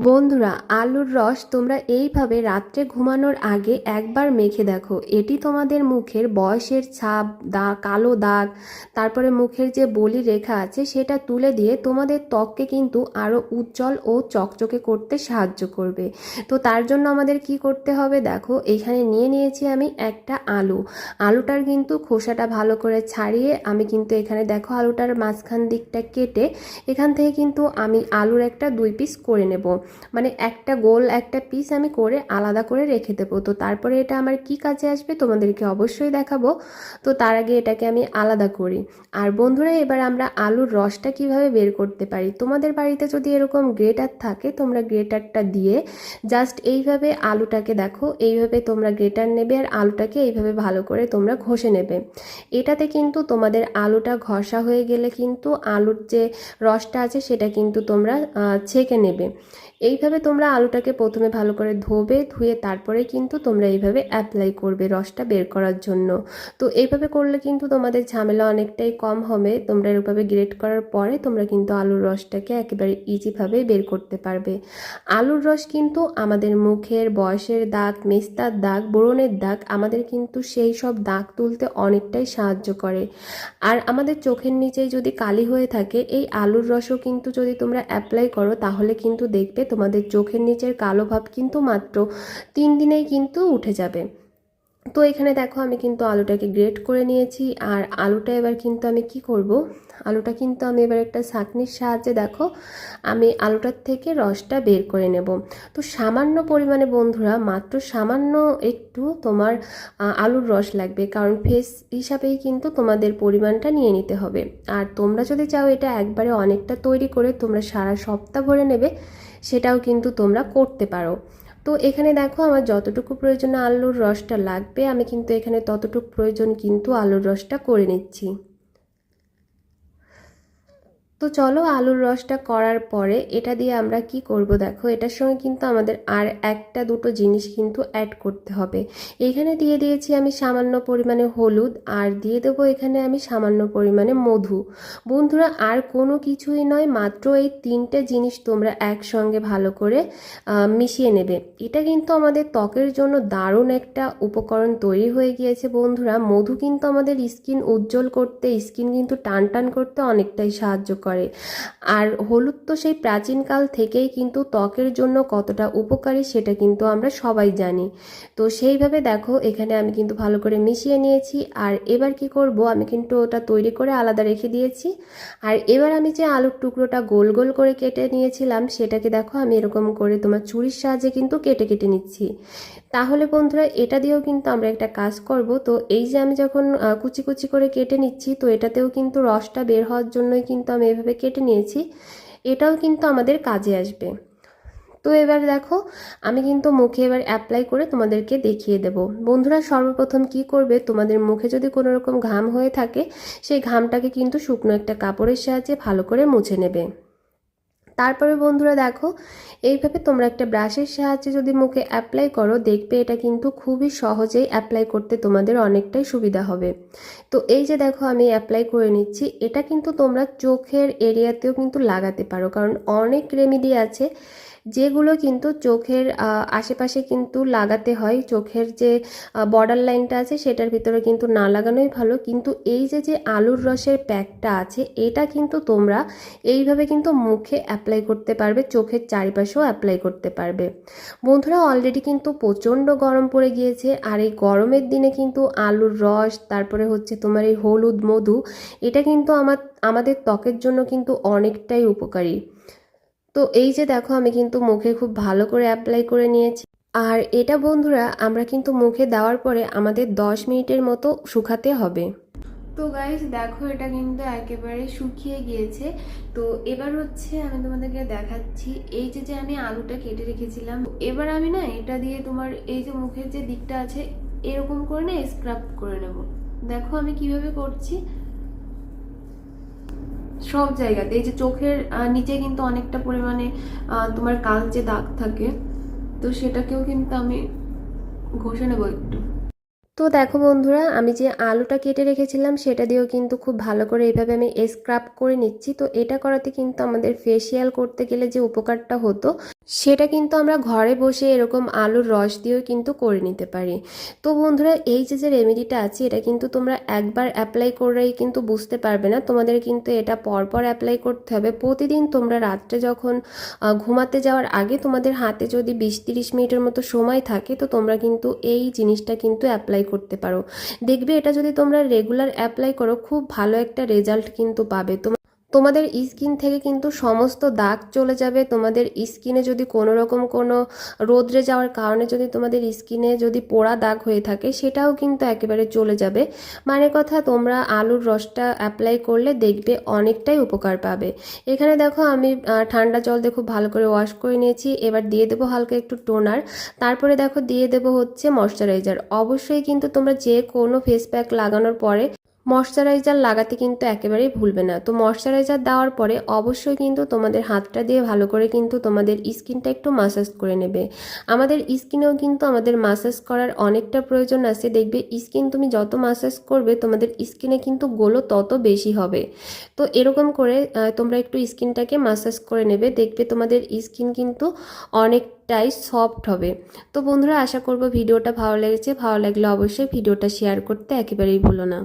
বন্ধুরা, আলুর রস তোমরা এইভাবে রাত্রে ঘুমানোর আগে একবার মেখে দেখো। এটি তোমাদের মুখের বয়সের ছাপ দাগ কালো দাগ, তারপরে মুখের যে বলি রেখা আছে সেটা তুলে দিয়ে তোমাদের ত্বককে কিন্তু আরও উজ্জ্বল ও চকচকে করতে সাহায্য করবে। তো তার জন্য আমাদের কি করতে হবে দেখো, এখানে নিয়ে নিয়েছি আমি একটা আলু। আলুটার কিন্তু খোসাটা ভালো করে ছাড়িয়ে আমি কিন্তু এখানে দেখো আলুটার মাঝখান দিকটা কেটে এখান থেকে কিন্তু আমি আলুর একটা দুই পিস করে নেব। মানে একটা গোল, একটা পিস আমি করে আলাদা করে রেখে দেবো। তো তারপরে এটা আমার কি কাজে আসবে তোমাদেরকে অবশ্যই দেখাবো। তো তার আগে এটাকে আমি আলাদা করি। আর বন্ধুরা, এবার আমরা আলুর রসটা কীভাবে বের করতে পারি? তোমাদের বাড়িতে যদি এরকম গ্রেটার থাকে, তোমরা গ্রেটারটা দিয়ে জাস্ট এইভাবে আলুটাকে দেখো, এইভাবে তোমরা গ্রেটার নেবে আর আলুটাকে এইভাবে ভালো করে তোমরা ঘষে নেবে। এটাতে কিন্তু তোমাদের আলুটা ঘষা হয়ে গেলে কিন্তু আলুর যে রসটা আছে, সেটা কিন্তু তোমরা ছেঁকে নেবে। এইভাবে তোমরা আলুটাকে প্রথমে ভালো করে ধোবে, ধুয়ে তারপরে কিন্তু তোমরা এইভাবে অ্যাপ্লাই করবে রসটা বের করার জন্য। তো এইভাবে করলে কিন্তু তোমাদের ঝামেলা অনেকটাই কম হবে। তোমরা এরভাবে গ্রেট করার পরে তোমরা কিন্তু আলুর রসটাকে একেবারে ইজিভাবে বের করতে পারবে। আলুর রস কিন্তু আমাদের মুখের, বয়সের দাগ, মেস্তার দাগ ব্রণের দাগ, আমাদের কিন্তু সেই সব দাগ তুলতে অনেকটাই সাহায্য করে। আর আমাদের চোখের নিচে যদি কালি হয়ে থাকে, এই আলুর রসও কিন্তু যদি তোমরা অ্যাপ্লাই করো, তাহলে কিন্তু দেখবে তোমাদের চোখের নিচের কালো ভাব কিন্তু মাত্র তিন দিনেই কিন্তু উঠে যাবে। তো এখানে দেখো আমি কিন্তু আলুটাকে গ্রেট করে নিয়েছি আর আলুটা এবার কিন্তু আমি কি করব? আলুটা কিন্তু আমি এবার একটা ছাঁকনির সাহায্যে দেখো আমি আলুটার থেকে রসটা বের করে নেব। তো সামান্য পরিমাণে বন্ধুরা মাত্র সামান্য একটু তোমার আলুর রস লাগবে কারণ ফেস হিসাবেই কিন্তু তোমাদের পরিমাণটা নিয়ে নিতে হবে। আর তোমরা যদি চাও এটা একবারে অনেকটা তৈরি করে তোমরা সারা সপ্তাহ ভরে নেবে সেটাও কিন্তু তোমরা করতে পারো। তো এখানে দেখো আমার যতটুকু প্রয়োজন আলুর রসটা লাগবে, আমি কিন্তু এখানে ততটুকু প্রয়োজন কিন্তু আলুর রসটা করে নিচ্ছি। তো চলো আলুর রসটা করার পরে এটা দিয়ে আমরা কি করব দেখো, এটার সঙ্গে কিন্তু আমাদের আর একটা দুটো জিনিস কিন্তু অ্যাড করতে হবে। এখানে দিয়ে দিয়েছি আমি সামান্য পরিমাণে হলুদ আর দিয়ে দেবো এখানে আমি সামান্য পরিমাণে মধু। বন্ধুরা, আর কোনো কিছুই নয়, মাত্র এই তিনটে জিনিস তোমরা একসঙ্গে ভালো করে মিশিয়ে নেবে। এটা কিন্তু আমাদের ত্বকের জন্য দারুণ একটা উপকরণ তৈরি হয়ে গিয়েছে বন্ধুরা। মধু কিন্তু আমাদের স্কিন উজ্জ্বল করতে স্কিন কিন্তু টান টান করতে অনেকটাই সাহায্য করে। আর হলুদ তো সেই প্রাচীনকাল থেকেই কিন্তু ত্বকের জন্য কতটা উপকারী সেটা কিন্তু আমরা সবাই জানি। তো সেইভাবে দেখো, এখানে আমি কিন্তু ভালো করে মিশিয়ে নিয়েছি। আর এবার কি করব, আমি কিন্তু ওটা তৈরি করে আলাদা রেখে দিয়েছি। আর এবার আমি যে আলুর টুকরোটা গোল গোল করে কেটে নিয়েছিলাম, সেটাকে দেখো আমি এরকম করে তোমার ছুরির সাহায্যে কিন্তু কেটে কেটে নিচ্ছি। তাহলে বন্ধুরা, এটা দিয়েও কিন্তু আমরা একটা কাজ করব। তো এই যে আমি যখন কুচি কুচি করে কেটে নিচ্ছি, তো এটাতেও কিন্তু রসটা বের হওয়ার জন্যই কিন্তু আমি এভাবে কেটে নিয়েছি, এটাও কিন্তু আমাদের কাজে আসবে। তো এবার দেখো, আমি কিন্তু মুখে এবার অ্যাপ্লাই করে তোমাদেরকে দেখিয়ে দেব। বন্ধুরা, সর্বপ্রথম কি করবে? তোমাদের মুখে যদি কোনো রকম ঘাম হয়ে থাকে, সেই ঘামটাকে কিন্তু শুকনো একটা কাপড়ের সাহায্যে ভালো করে মুছে নেবে। তারপরে বন্ধুরা দেখো, এইভাবে তোমরা একটা ব্রাশের সাহায্যে যদি মুখে অ্যাপ্লাই করো, দেখবে এটা কিন্তু খুবই সহজেই অ্যাপ্লাই করতে তোমাদের অনেকটাই সুবিধা হবে। তো এই যে দেখো আমি অ্যাপ্লাই করে নিচ্ছি, এটা কিন্তু তোমরা চোখের এরিয়াতেও কিন্তু লাগাতে পারো, কারণ অনেক রেমিডি আছে। যেগুলো কিন্তু চোখের আশেপাশে কিন্তু লাগাতে হয়। চোখের যে বর্ডার লাইনটা আছে সেটার ভিতরে কিন্তু না লাগানোই ভালো। কিন্তু এই যে যে আলুর রসের প্যাকটা আছে, এটা কিন্তু তোমরা এইভাবে কিন্তু মুখে অ্যাপ্লাই করতে পারবে, চোখের চারিপাশেও অ্যাপ্লাই করতে পারবে। বন্ধুরা অলরেডি কিন্তু প্রচণ্ড গরম পড়ে গিয়েছে। আর এই গরমের দিনে কিন্তু আলুর রস, তারপরে হচ্ছে তোমার এই হলুদ মধু, এটা কিন্তু আমার, আমাদের ত্বকের জন্য কিন্তু অনেকটাই উপকারী। তো এই যে দেখো, আমি কিন্তু মুখে খুব ভালো করে অ্যাপ্লাই করে নিয়েছি। আর এটা বন্ধুরা, আমরা কিন্তু মুখে দেওয়ার পরে আমাদের দশ মিনিটের মতো শুকাতে হবে। তো গাইজ দেখো, এটা কিন্তু একেবারে শুকিয়ে গিয়েছে। তো এবার হচ্ছে আমি তোমাদেরকে দেখাচ্ছি, এই যে যে আমি আলুটা কেটে রেখেছিলাম এবার আমি না এটা দিয়ে তোমার এই যে মুখের যে দিকটা আছে, এরকম করে না স্ক্রাব করে নেব। দেখো আমি কীভাবে করছি। সব জায়গাতে। এই যে চোখের নিচে কিন্তু অনেকটা পরিমাণে তোমার কালচে দাগ থাকে, তো সেটাকেও কিন্তু আমি ঘষে নেব একটু। তো দেখো বন্ধুরা, আমি যে আলুটা কেটে রেখেছিলাম, সেটা দিয়েও কিন্তু খুব ভালো করে এইভাবে আমি স্ক্রাব করে নিচ্ছি। তো এটা করাতে কিন্তু আমাদের ফেসিয়াল করতে গেলে যে উপকারটা হতো সেটা কিন্তু আমরা ঘরে বসে এরকম আলুর রস দিয়েও কিন্তু করে নিতে পারি। তো বন্ধুরা, এই যে যে রেমেডিটা আছে, এটা কিন্তু তোমরা একবার অ্যাপ্লাই করেই কিন্তু বুঝতে পারবে না। তোমাদের কিন্তু এটা পরপর অ্যাপ্লাই করতে হবে। প্রতিদিন তোমরা রাত্রে যখন ঘুমাতে যাওয়ার আগে তোমাদের হাতে যদি বিশ তিরিশ মিনিটের মতো সময় থাকে, তো তোমরা কিন্তু এই জিনিসটা কিন্তু অ্যাপ্লাই করতে পারো। দেখবে এটা যদি তোমরা রেগুলার অ্যাপ্লাই করো, খুব ভালো একটা রেজাল্ট কিন্তু পাবে। তোমরা তোমাদের স্কিন থেকে কিন্তু সমস্ত দাগ চলে যাবে। তোমাদের স্কিনে যদি কোনো রকম কোনো রোদ্রে যাওয়ার কারণে যদি তোমাদের স্কিনে যদি পোড়া দাগ হয়ে থাকে, সেটাও কিন্তু একেবারে চলে যাবে। মানে কথা, তোমরা আলুর রসটা অ্যাপ্লাই করলে দেখবে অনেকটাই উপকার পাবে। এখানে দেখো, আমি ঠান্ডা জল দিয়ে খুব ভালো করে ওয়াশ করে নিয়েছি। এবার দিয়ে দেবো হালকা একটু টোনার তারপরে দেখো, দিয়ে দেবো হচ্ছে ময়শ্চারাইজার অবশ্যই কিন্তু তোমরা যে কোনো ফেস প্যাক লাগানোর পরে ময়শ্চারাইজার লাগাতে কিন্তু একেবারেই ভুলবে না। তো ময়শ্চারাইজার দেওয়ার পরে অবশ্যই কিন্তু তোমাদের হাতটা দিয়ে ভালো করে কিন্তু তোমাদের স্কিনটা একটু মাসাজ করে নেবে। আমাদের স্কিনেও কিন্তু আমাদের মাসাজ করার অনেকটা প্রয়োজন আছে। দেখবে স্কিন তুমি যত মাসাজ করবে, তোমাদের স্কিনে কিন্তু গোলো তত বেশি হবে। তো এরকম করে তোমরা একটু স্কিনটাকে মাসাজ করে নেবে। দেখবে তোমাদের স্কিন কিন্তু অনেকটাই সফট হবে। তো বন্ধুরা, আশা করব ভিডিওটা ভালো লেগেছে। ভালো লাগলে অবশ্যই ভিডিওটা শেয়ার করতে একেবারেই ভুলো না।